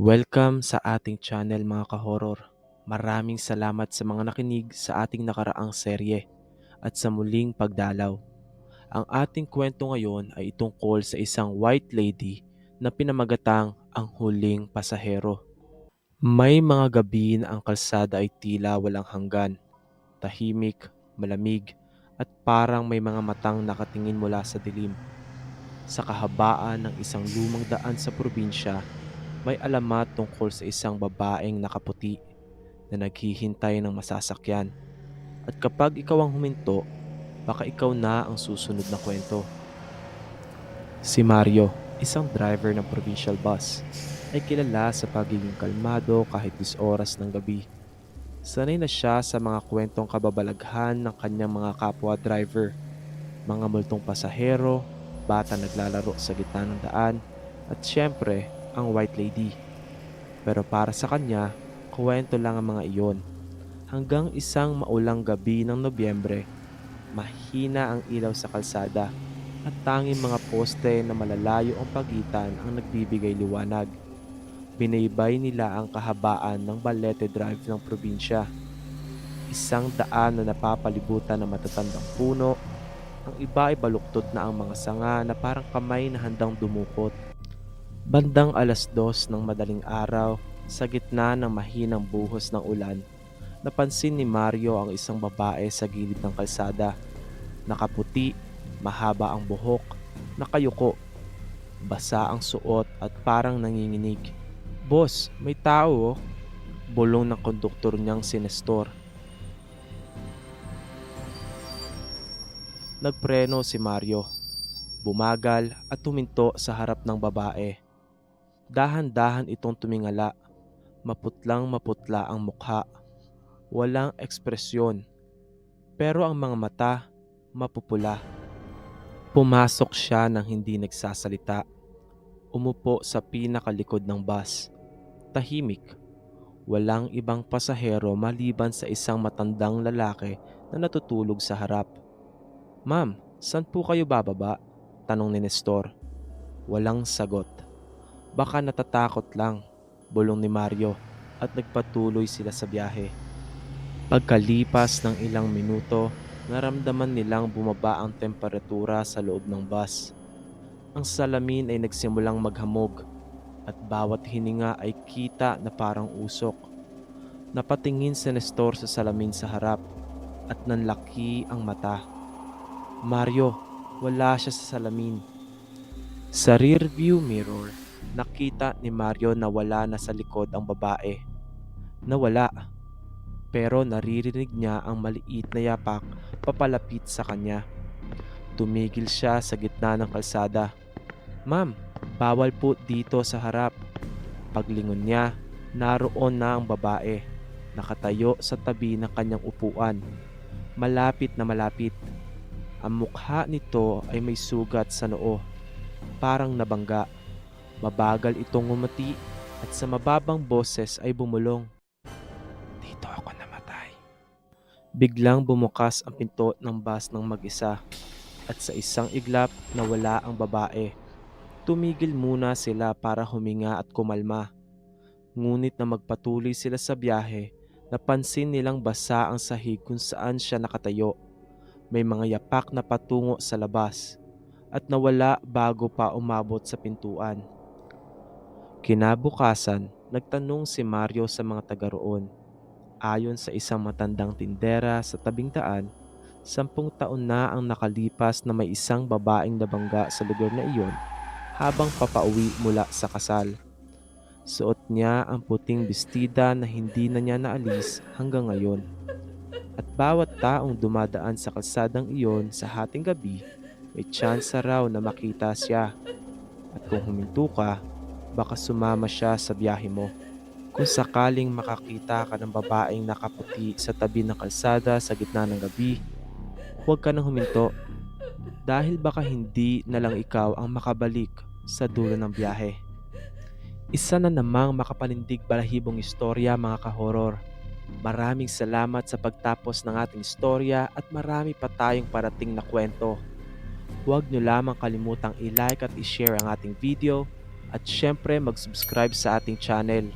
Welcome sa ating channel mga ka-horror. Maraming salamat sa mga nakinig sa ating nakaraang serye at sa muling pagdalaw. Ang ating kwento ngayon ay tungkol sa isang white lady na pinamagatang ang huling pasahero. May mga gabi na ang kalsada ay tila walang hanggan. Tahimik, malamig, at parang may mga matang nakatingin mula sa dilim. Sa kahabaan ng isang lumang daan sa probinsya, may alamat tungkol sa isang babaeng nakaputi na naghihintay ng masasakyan. At kapag ikaw ang huminto, baka ikaw na ang susunod na kwento. Si Mario, isang driver ng provincial bus, ay kilala sa pagiging kalmado kahit 10 oras ng gabi. Sanay na siya sa mga kwentong kababalaghan ng kanyang mga kapwa driver, mga multong pasahero, bata naglalaro sa gitna ng daan, at syempre, ang white lady. Pero para sa kanya, kwento lang ang mga iyon. Hanggang isang maulang gabi ng Nobyembre, mahina ang ilaw sa kalsada at tanging mga poste na malalayo ang pagitan ang nagbibigay liwanag. Binaybay nila ang kahabaan ng Balete Drive ng probinsya. Isang daan na napapalibutan ng matatandang puno, ang iba ay baluktot na ang mga sanga na parang kamay na handang dumukot. Bandang alas dos ng madaling araw, sa gitna ng mahinang buhos ng ulan, napansin ni Mario ang isang babae sa gilid ng kalsada. Nakaputi, mahaba ang buhok, nakayuko, basa ang suot at parang nanginginig. Boss, may tao oh." Bulong ng konduktor niyang si Nestor. Nagpreno si Mario. Bumagal at tuminto sa harap ng babae. Dahan-dahan itong tumingala. Maputlang maputla ang mukha. Walang ekspresyon. Pero ang mga mata, mapupula. Pumasok siya nang hindi nagsasalita. Umupo sa pinakalikod ng bus. Tahimik. Walang ibang pasahero maliban sa isang matandang lalaki na natutulog sa harap. Ma'am, saan po kayo bababa? Tanong ni Nestor. Walang sagot. Baka natatakot lang, bulong ni Mario at nagpatuloy sila sa biyahe. Pagkalipas ng ilang minuto, naramdaman nilang bumaba ang temperatura sa loob ng bus. Ang salamin ay nagsimulang maghamog at bawat hininga ay kita na parang usok. Napatingin si Nestor sa salamin sa harap at nanlaki ang mata. Mario, wala siya sa salamin. Sa rear mirror, nakita ni Mario na wala na sa likod ang babae. Nawala. Pero naririnig niya ang maliit na yapak papalapit sa kanya. Tumigil siya sa gitna ng kalsada. Ma'am, bawal po dito sa harap. Paglingon niya, naroon na ang babae. Nakatayo sa tabi ng kanyang upuan. Malapit na malapit. Ang mukha nito ay may sugat sa noo. Parang nabangga. Mabagal itong ngumati at sa mababang boses ay bumulong. Dito ako namatay. Biglang bumukas ang pinto ng bus ng mag-isa at sa isang iglap nawala ang babae. Tumigil muna sila para huminga at kumalma. Ngunit na magpatuloy sila sa biyahe, napansin nilang basa ang sahig kung saan siya nakatayo. May mga yapak na patungo sa labas at nawala bago pa umabot sa pintuan. Kinabukasan, nagtanong si Mario sa mga taga roon. Ayon sa isang matandang tindera sa tabing daan, sampung taon na ang nakalipas na may isang babaeng nabangga sa lugar na iyon habang papauwi mula sa kasal. Suot niya ang puting bestida na hindi na niya naalis hanggang ngayon. At bawat taong dumadaan sa kalsadang iyon sa hating gabi, may tsansa raw na makita siya. At kung huminto ka, baka sumama siya sa biyahe mo. Kung sakaling makakita ka ng babaeng nakaputi sa tabi ng kalsada sa gitna ng gabi, huwag ka nang huminto dahil baka hindi na lang ikaw ang makabalik sa dulo ng biyahe. Isa na namang makapanindig balahibong istorya mga kahoror. Maraming salamat sa pagtapos ng ating istorya at marami pa tayong parating na kwento. Huwag nyo lamang kalimutang i-like at i-share ang ating video at syempre mag-subscribe sa ating channel